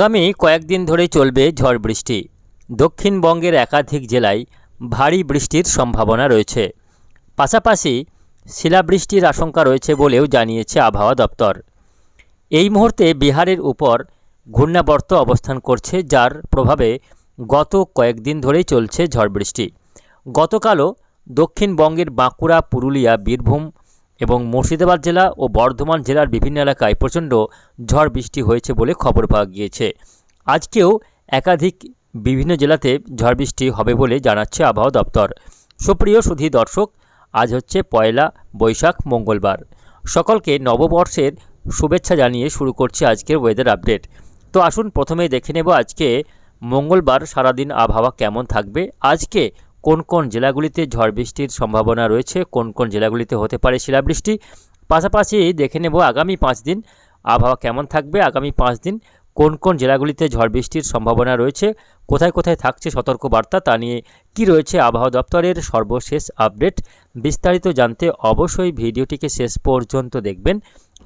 আগামী কয়েকদিন ধরে চলবে ঝড় বৃষ্টি। দক্ষিণবঙ্গের একাধিক জেলায় ভারী বৃষ্টির সম্ভাবনা রয়েছে। পাশাপাশি শিলাবৃষ্টির আশঙ্কা রয়েছে বলেও জানিয়েছে আবহাওয়া দপ্তর। এই মুহূর্তে বিহারের উপর ঘূর্ণাবর্ত অবস্থান করছে, যার প্রভাবে গত কয়েকদিন ধরেই চলছে ঝড় বৃষ্টি। গতকালও দক্ষিণবঙ্গের বাঁকুড়া, পুরুলিয়া, বীরভূম এবং মুর্শিদাবাদ জেলা ও বর্ধমান জেলার বিভিন্ন এলাকায় প্রচণ্ড ঝড় বৃষ্টি হয়েছে বলে খবর পাওয়া গিয়েছে। আজকেও একাধিক বিভিন্ন জেলাতে ঝড় বৃষ্টি হবে বলে জানাচ্ছে আবহাওয়া দপ্তর। সুপ্রিয় সুধী দর্শক, আজ হচ্ছে পয়লা বৈশাখ, মঙ্গলবার। সকলকে নববর্ষের শুভেচ্ছা জানিয়ে শুরু করছে আজকের ওয়েদার আপডেট তো আসুন প্রথমেই দেখে নেব আজকে মঙ্গলবার সারাদিন আবহাওয়া কেমন থাকবে। আজকে কোন কোন জেলাগুলিতে ঝড় বৃষ্টির সম্ভাবনা রয়েছে, কোন কোন জেলাগুলিতে হতে পারে শিলাবৃষ্টি? পাশাপাশি দেখে নেব আগামী পাঁচ দিন আবহাওয়া কেমন থাকবে, আগামী পাঁচ দিন কোন কোন জেলাগুলিতে ঝড় বৃষ্টির সম্ভাবনা রয়েছে, কোথায় কোথায় থাকছে সতর্কবার্তা, তা নিয়ে কি রয়েছে আবহাওয়া দপ্তরের সর্বশেষ আপডেট বিস্তারিত জানতে অবশ্যই ভিডিওটিকে শেষ পর্যন্ত দেখবেন।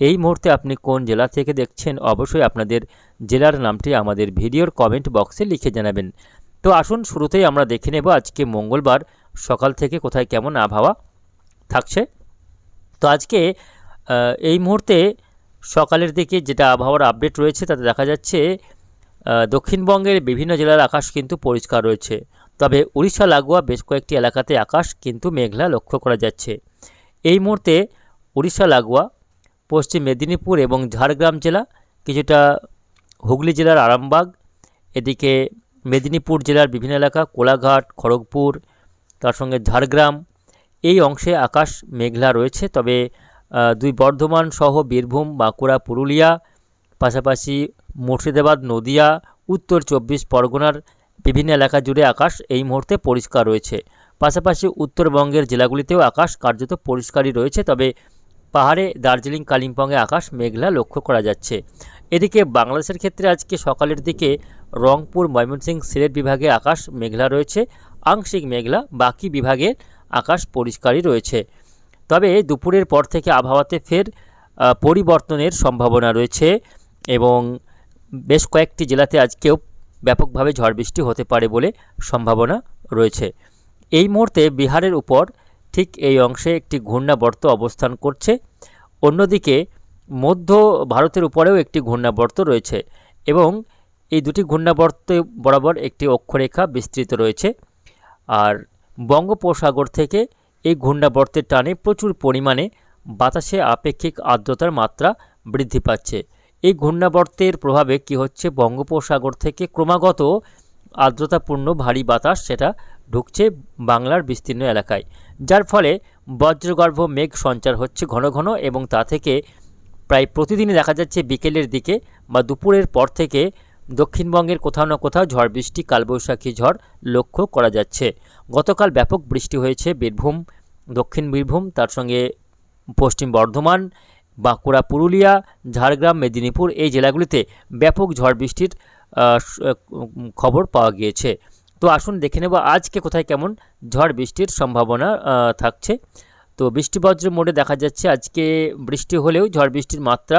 এই মুহূর্তে আপনি কোন জেলা থেকে দেখছেন, অবশ্যই আপনাদের জেলার নামটি আমাদের ভিডিওর কমেন্ট বক্সে লিখে জানাবেন। তো আসুন শুরুতেই আমরা দেখে নেব আজকে মঙ্গলবার সকাল থেকে কোথায় কেমন আবহাওয়া থাকছে। তো আজকে এই মুহূর্তে সকালের দিকে যেটা আবহাওয়ার আপডেট রয়েছে তাতে দেখা যাচ্ছে দক্ষিণবঙ্গের বিভিন্ন জেলার আকাশ কিন্তু পরিষ্কার রয়েছে। তবে উড়িষ্যা, লাগোয়া বেশ কয়েকটি এলাকাতে আকাশ কিন্তু মেঘলা লক্ষ্য করা যাচ্ছে। এই মুহূর্তে উড়িষ্যা, লাগোয়া, পশ্চিম মেদিনীপুর এবং ঝাড়গ্রাম জেলা, কিছুটা হুগলি জেলার আরামবাগ, এদিকে মেদিনীপুর জেলার বিভিন্ন এলাকা, কোলাঘাট, খড়গপুর, তার সঙ্গে ঝাড়গ্রাম, এই অংশে আকাশ মেঘলা রয়েছে। তবে দুই বর্ধমান সহ বীরভূম, বাঁকুড়া, পুরুলিয়া, পাশাপাশি মুর্শিদাবাদ, নদিয়া, উত্তর চব্বিশ পরগনার বিভিন্ন এলাকা জুড়ে আকাশ এই মুহূর্তে পরিষ্কার রয়েছে। পাশাপাশি উত্তরবঙ্গের জেলাগুলিতেও আকাশ কার্যত পরিষ্কারই রয়েছে। তবে, পাহাড়ে দার্জিলিং কালিম্পংয়ে আকাশ মেঘলা লক্ষ্য করা যাচ্ছে। এদিকে বাংলাদেশের ক্ষেত্রে আজকে সকালের দিকে রংপুর, ময়মনসিংহ, সিলেট বিভাগে আকাশ মেঘলা রয়েছে, আংশিক মেঘলা, বাকি বিভাগে আকাশ পরিষ্কারই রয়েছে। তবে দুপুরের পর থেকে আবহাওয়াতে ফের পরিবর্তনের সম্ভাবনা রয়েছে এবং বেশ কয়েকটি জেলাতে আজকেও ব্যাপকভাবে ঝড় বৃষ্টি হতে পারে বলে সম্ভাবনা রয়েছে। এই মুহূর্তে বিহারের উপর ঠিক এই অংশে একটি ঘূর্ণাবর্ত অবস্থান করছে। অন্যদিকে মধ্য ভারতের উপরেও একটি ঘূর্ণাবর্ত রয়েছে এবং এই দুটি ঘূর্ণাবর্ত বরাবর একটি অক্ষরেখা বিস্তৃত রয়েছে। আর বঙ্গোপসাগর থেকে এই ঘূর্ণাবর্তের টানে প্রচুর পরিমাণে বাতাসে আপেক্ষিক আর্দ্রতার মাত্রা বৃদ্ধি পাচ্ছে। এই ঘূর্ণাবর্তের প্রভাবে কি হচ্ছে? বঙ্গোপসাগর থেকে ক্রমাগত আর্দ্রতাপূর্ণ ভারী বাতাস সেটা ঢুকছে বাংলার বিস্তীর্ণ এলাকায়। যার ফলে বজ্রগর্ভ মেঘ সঞ্চার হচ্ছে ঘন ঘন এবং তা থেকে প্রায় প্রতিদিনই দেখা যাচ্ছে বিকেলের দিকে বা দুপুরের পর থেকে দক্ষিণবঙ্গের কোথাও না কোথাও ঝড় বৃষ্টি, কালবৈশাখী ঝড় লক্ষ্য করা যাচ্ছে। গতকাল ব্যাপক বৃষ্টি হয়েছে বীরভূম, দক্ষিণ বীরভূম, তার সঙ্গে পশ্চিম বর্ধমান, বাঁকুড়া, পুরুলিয়া, ঝাড়গ্রাম, মেদিনীপুর এই জেলাগুলিতে ব্যাপক ঝড় বৃষ্টির খবর পাওয়া গিয়েছে। তো আসুন দেখে নেব আজকে কোথায় কেমন ঝড় বৃষ্টির সম্ভাবনা থাকছে। তো বৃষ্টিবজ্র মোডে দেখা যাচ্ছে আজকে বৃষ্টি হলেও ঝড় বৃষ্টির মাত্রা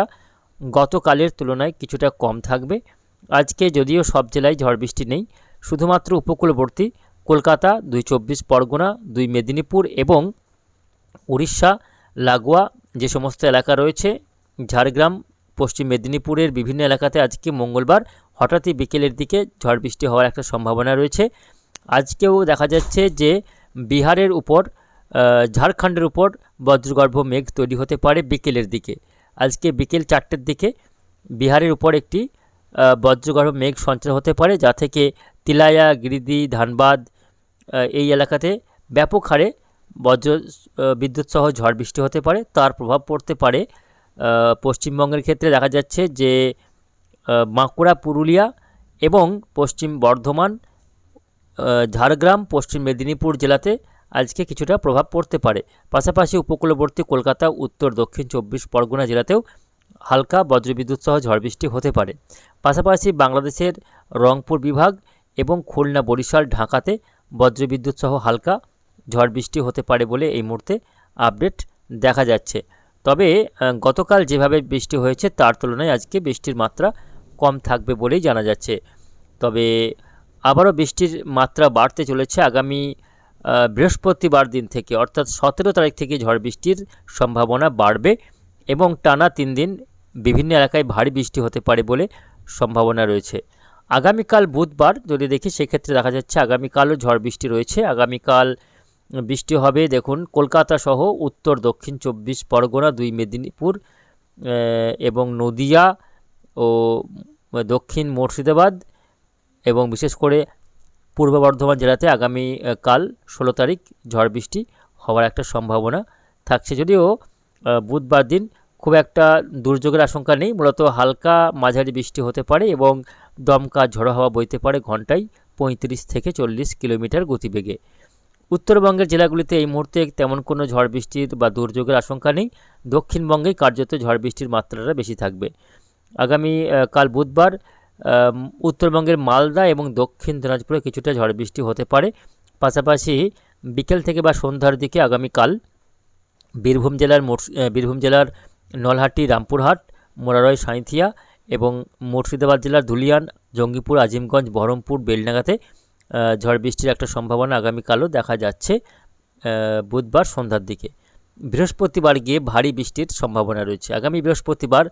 গতকালের তুলনায় কিছুটা কম থাকবে। আজকে যদিও সব জেলায় ঝড় বৃষ্টি নেই, শুধুমাত্র উপকূলবর্তী কলকাতা, দুই চব্বিশ পরগনা, দুই মেদিনীপুর এবং উড়িষ্যা, লাগোয়া যে সমস্ত এলাকা রয়েছে, ঝাড়গ্রাম, পশ্চিম মেদিনীপুরের বিভিন্ন এলাকাতে আজকে মঙ্গলবার হঠাৎই বিকেলের দিকে ঝড় বৃষ্টি হওয়ার একটা সম্ভাবনা রয়েছে। আজকেও দেখা যাচ্ছে যে বিহারের উপর ঝাড়খণ্ডের উপর বজ্রগর্ভ মেঘ তৈরি হতে পারে বিকেলের দিকে। আজকে বিকেল চারটের দিকে বিহারের উপর একটি বজ্রগর্ভ মেঘ সঞ্চার হতে পারে, যা থেকে তিলায়া, গিরিদি, ধানবাদ এই এলাকাতে ব্যাপক হারে বজ্র বিদ্যুৎ সহ ঝড় বৃষ্টি হতে পারে। তার প্রভাব পড়তে পারে পশ্চিমবঙ্গের ক্ষেত্রে দেখা যাচ্ছে যে বাঁকুড়া, পুরুলিয়া এবং পশ্চিম বর্ধমান ঝাড়গ্রাম, পশ্চিম মেদিনীপুর জেলাতে আজকে কিছুটা প্রভাব পড়তে পারে। পাশাপাশি উপকূলবর্তী কলকাতা, উত্তর, দক্ষিণ চব্বিশ পরগনা জেলাতেও হালকা বজ্রবিদ্যুৎ সহ ঝড় বৃষ্টি হতে পারে। পাশাপাশি বাংলাদেশের রংপুর বিভাগ এবং খুলনা, বরিশাল, ঢাকাতে বজ্রবিদ্যুৎ সহ হালকা ঝড় বৃষ্টি হতে পারে বলে এই মুহূর্তে আপডেট দেখা যাচ্ছে। তবে গতকাল যেভাবে বৃষ্টি হয়েছে তার তুলনায় আজকে বৃষ্টির মাত্রা কম থাকবে বলেই জানা যাচ্ছে। তবে, আবারও বৃষ্টির মাত্রা বাড়তে চলেছে আগামী বৃহস্পতিবার দিন থেকে, অর্থাৎ সতেরো তারিখ থেকে ঝড় বৃষ্টির সম্ভাবনা বাড়বে এবং টানা তিন দিন বিভিন্ন এলাকায় ভারী বৃষ্টি হতে পারে বলে সম্ভাবনা রয়েছে। আগামীকাল বুধবার যদি দেখি, সেক্ষেত্রে দেখা যাচ্ছে আগামীকালও ঝড় বৃষ্টি রয়েছে। আগামীকাল বৃষ্টি হবে, দেখুন, কলকাতা সহ উত্তর, দক্ষিণ চব্বিশ, পরগনা, দুই মেদিনীপুর এবং নদিয়া ও দক্ষিণ মুর্শিদাবাদ এবং বিশেষ করে পূর্ব বর্ধমান জেলাতে আগামী কাল ষোলো তারিখ ঝড় বৃষ্টি হওয়ার একটা সম্ভাবনা থাকছে। যদিও বুধবার দিন খুব একটা দুর্যোগের আশঙ্কা নেই, মূলত হালকা মাঝারি বৃষ্টি হতে পারে এবং দমকা ঝড়ো হাওয়া বইতে পারে ঘন্টায় পঁয়ত্রিশ থেকে চল্লিশ কিলোমিটার গতিবেগে। উত্তরবঙ্গের জেলাগুলিতে এই মুহূর্তে তেমন কোনো ঝড় বৃষ্টির বা দুর্যোগের আশঙ্কা নেই। দক্ষিণবঙ্গেই কার্যত ঝড় বৃষ্টির মাত্রাটা বেশি থাকবে। আগামী কাল বুধবার উত্তরবঙ্গের মালদা এবং দক্ষিণ দিনাজপুরে কিছুটা ঝড় বৃষ্টি হতে পারে। পাশাপাশি বিকেল থেকে বা সন্ধ্যার দিকে আগামীকাল বীরভূম জেলার বীরভূম জেলার নলহাটি রামপুরহাট মোরারয় সাঁইথিয়া এবং মুর্শিদাবাদ জেলার ধুলিয়ান জঙ্গিপুর আজিমগঞ্জ বহরমপুর বেলডাঙ্গাতে আহ, ঝড় বৃষ্টির একটা সম্ভাবনা আগামীকালও দেখা যাচ্ছে বুধবার সন্ধ্যার দিকে। বৃহস্পতিবার গিয়ে ভারী বৃষ্টির সম্ভাবনা রয়েছে। আগামী বৃহস্পতিবার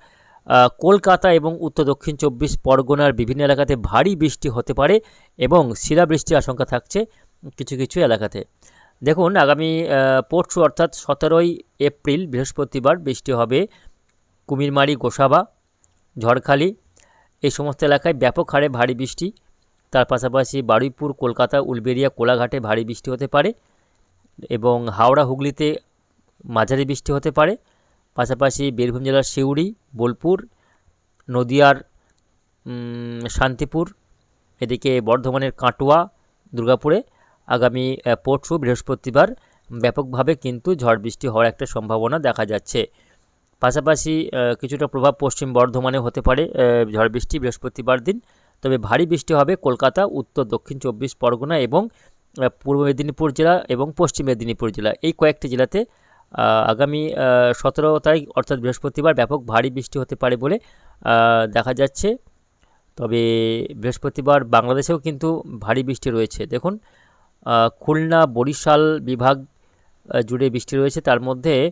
কলকাতা এবং উত্তর দক্ষিণ চব্বিশ পরগনার বিভিন্ন এলাকাতে ভারী বৃষ্টি হতে পারে এবং শিলাবৃষ্টির আশঙ্কা থাকছে কিছু কিছু এলাকাতে। দেখুন, আগামী পরশু অর্থাৎ সতেরোই এপ্রিল বৃহস্পতিবার বৃষ্টি হবে কুমিরমারি, গোসাবা, ঝড়খালি, এই সমস্ত এলাকায় ব্যাপক হারে ভারী বৃষ্টি। তার পাশাপাশি বারুইপুর, কলকাতা, উলবেড়িয়া, কোলাঘাটে ভারী বৃষ্টি হতে পারে এবং হাওড়া, হুগলিতে মাঝারি বৃষ্টি হতে পারে। পাশাপাশি বীরভূম জেলার সিউড়ি, বোলপুর, নদিয়ার শান্তিপুর, এদিকে বর্ধমানের কাটোয়া, দুর্গাপুরে আগামী পরশু বৃহস্পতিবার ব্যাপকভাবে কিন্তু ঝড় বৃষ্টি হওয়ার একটা সম্ভাবনা দেখা যাচ্ছে। পাশাপাশি কিছুটা প্রভাব পশ্চিম বর্ধমানে হতে পারে ঝড় বৃষ্টি বৃহস্পতিবার দিন। তবে ভারী বৃষ্টি হবে কলকাতা, উত্তর, দক্ষিণ চব্বিশ পরগনা এবং পূর্ব মেদিনীপুর জেলা এবং পশ্চিম মেদিনীপুর জেলা। এই কয়েকটি জেলাতে আগামী সতেরো তারিখ, অর্থাৎ বৃহস্পতিবার, ব্যাপক ভারী বৃষ্টি হতে পারে বলে দেখা যাচ্ছে। তবে বৃহস্পতিবার বাংলাদেশেও কিন্তু ভারী বৃষ্টি রয়েছে। দেখুন খুলনা, বরিশাল বিভাগ জুড়ে বৃষ্টি রয়েছে। তার মধ্যে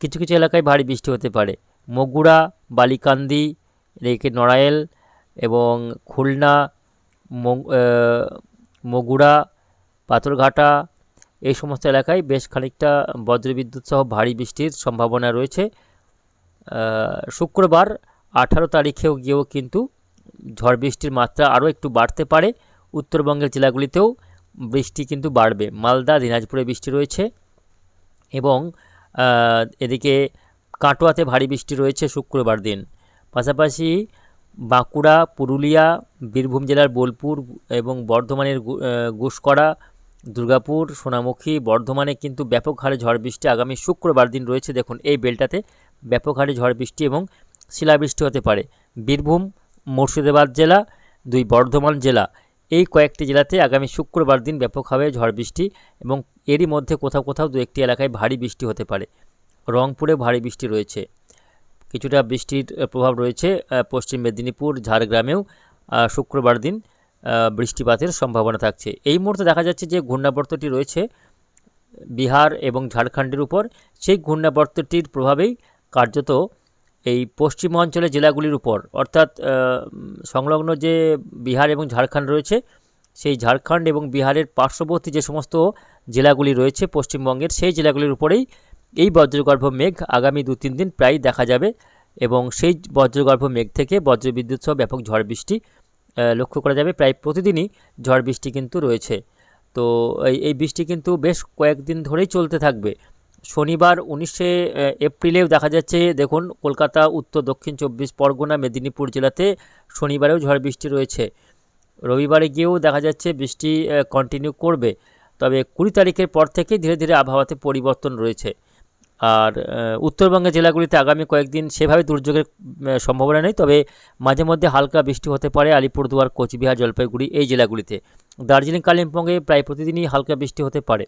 কিছু কিছু এলাকায় ভারী বৃষ্টি হতে পারে। মগুড়া বালিকান্দি এদিকে নড়াইল এবং খুলনা মগ- মগুড়া পাথরঘাটা এই সমস্ত এলাকায় বেশ খানিকটা বজ্রবিদ্যুৎ সহ ভারী বৃষ্টির সম্ভাবনা রয়েছে। শুক্রবার আঠারো তারিখেও গিয়েও কিন্তু ঝড় বৃষ্টির মাত্রা আরও একটু বাড়তে পারে। উত্তরবঙ্গের জেলাগুলিতেও বৃষ্টি কিন্তু বাড়বে। মালদা দিনাজপুরে বৃষ্টি রয়েছে এবং এদিকে কাটোয়াতে ভারী বৃষ্টি রয়েছে শুক্রবার দিন। পাশাপাশি বাঁকুড়া পুরুলিয়া বীরভূম জেলার বোলপুর এবং বর্ধমানের গু- আহ, গুসকরা দুর্গাপুর, সোনামুখী, বর্ধমানে কিন্তু ব্যাপক হারে ঝড় বৃষ্টি আগামী শুক্রবার দিন রয়েছে। দেখুন, এই বেলটাতে ব্যাপক হারে ঝড় বৃষ্টি এবং শিলাবৃষ্টি হতে পারে। বীরভূম, মুর্শিদাবাদ জেলা, দুই বর্ধমান জেলা, এই কয়েকটি জেলাতে আগামী শুক্রবার দিন ব্যাপকভাবে ঝড় বৃষ্টি এবং এরই মধ্যে কোথাও কোথাও দু একটি এলাকায় ভারী বৃষ্টি হতে পারে। রংপুরে ভারী বৃষ্টি রয়েছে। কিছুটা বৃষ্টির প্রভাব রয়েছে পশ্চিম মেদিনীপুর, ঝাড়গ্রামেও শুক্রবার দিন। বৃষ্টিপাতের সম্ভাবনা থাকছে। এই মুহূর্তে দেখা যাচ্ছে যে ঘূর্ণাবর্তটি রয়েছে বিহার এবং ঝাড়খণ্ডের উপর। সেই ঘূর্ণাবর্তটির প্রভাবেই কার্যত এই পশ্চিমাঞ্চলের জেলাগুলির উপর, অর্থাৎ সংলগ্ন যে বিহার এবং ঝাড়খণ্ড রয়েছে, সেই ঝাড়খণ্ড এবং বিহারের পার্শ্ববর্তী যে সমস্ত জেলাগুলি রয়েছে পশ্চিমবঙ্গের, সেই জেলাগুলির উপরেই এই বজ্রগর্ভ মেঘ আগামী দু তিন দিন প্রায় দেখা যাবে এবং সেই বজ্রগর্ভ মেঘ থেকে বজ্রবিদ্যুৎ সহ ব্যাপক ঝড় বৃষ্টি লক্ষ্য করা যাবে, প্রায় প্রতিদিনই ঝড় বৃষ্টি কিন্তু রয়েছে। তো এই এই বৃষ্টি কিন্তু বেশ কয়েকদিন ধরেই চলতে থাকবে। শনিবার উনিশে এপ্রিলেও দেখা যাচ্ছে, দেখুন, কলকাতা, উত্তর, দক্ষিণ চব্বিশ পরগনা, মেদিনীপুর জেলাতে শনিবারেও ঝড় বৃষ্টি রয়েছে। রবিবারে গিয়েও দেখা যাচ্ছে বৃষ্টি কন্টিনিউ করবে। তবে কুড়ি তারিখের পর থেকে ধীরে ধীরে আবহাওয়াতে পরিবর্তন রয়েছে। আর উত্তরবঙ্গের জেলাগুলিতে আগামী কয়েকদিন সেভাবে দুর্যোগের সম্ভাবনা নেই, তবে মাঝে মধ্যে হালকা বৃষ্টি হতে পারে আলিপুরদুয়ার, কোচবিহার, জলপাইগুড়ি এই জেলাগুলিতে। দার্জিলিং, কালিম্পংয়ে প্রায় প্রতিদিনই হালকা বৃষ্টি হতে পারে।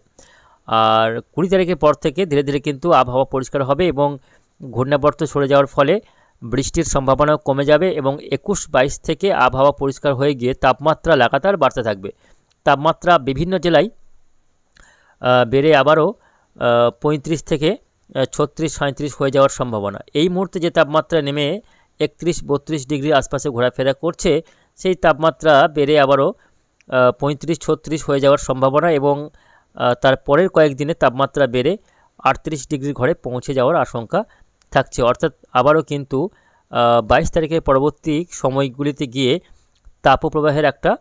আর কুড়ি তারিখের পর থেকে ধীরে ধীরে কিন্তু আবহাওয়া পরিষ্কার হবে এবং ঘূর্ণাবর্ত সরে যাওয়ার ফলে বৃষ্টির সম্ভাবনাও কমে যাবে এবং একুশ বাইশ থেকে আবহাওয়া পরিষ্কার হয়ে গিয়ে তাপমাত্রা লাগাতার বাড়তে থাকবে। তাপমাত্রা বিভিন্ন জেলায় বেড়ে আবারও পঁয়ত্রিশ থেকে ছত্রিশ সাঁত্রিশ হয়ে যাওয়ার সম্ভাবনা। এই মুহূর্তে যে তাপমাত্রা নেমে একত্রিশ, বত্রিশ ডিগ্রি আশপাশে ঘোরাফেরা করছে, সেই তাপমাত্রা বেড়ে আবারও পঁয়ত্রিশ, ছত্রিশ হয়ে যাওয়ার সম্ভাবনা এবং তার পরের কয়েকদিনে তাপমাত্রা বেড়ে আটত্রিশ ডিগ্রি ঘরে পৌঁছে যাওয়ার আশঙ্কা থাকছে। অর্থাৎ আবারও কিন্তু বাইশ তারিখের পরবর্তী সময়গুলিতে গিয়ে তাপপ্রবাহের একটা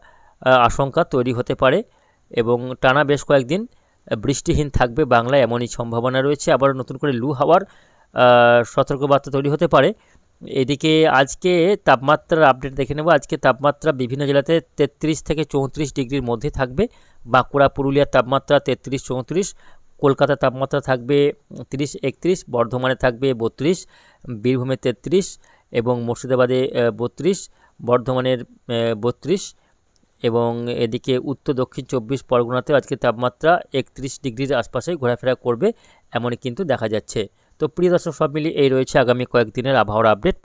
আশঙ্কা তৈরি হতে পারে এবং টানা বেশ কয়েকদিন বৃষ্টিহীন থাকবে বাংলায়, এমনই সম্ভাবনা রয়েছে। আবার নতুন করে লু হাওয়ার সতর্কবার্তা তৈরি হতে পারে। এদিকে আজকে তাপমাত্রার আপডেট দেখে নেব। আজকে তাপমাত্রা বিভিন্ন জেলাতে তেত্রিশ থেকে চৌত্রিশ ডিগ্রির মধ্যে থাকবে। বাঁকুড়া, পুরুলিয়ার তাপমাত্রা তেত্রিশ, চৌত্রিশ। কলকাতার তাপমাত্রা থাকবে তিরিশ, একত্রিশ। বর্ধমানে থাকবে বত্রিশ। বীরভূমে তেত্রিশ এবং মুর্শিদাবাদে বত্রিশ। বর্ধমানের বত্রিশ। এবং এদিকে উত্তর দক্ষিণ চব্বিশ পরগনাতেও আজকে তাপমাত্রা একত্রিশ ডিগ্রির আশপাশে ঘোরাফেরা করবে, এমনই কিন্তু দেখা যাচ্ছে। তো প্রিয় দর্শক, সব মিলিয়ে এই রয়েছে আগামী কয়েকদিনের আবহাওয়ার আপডেট।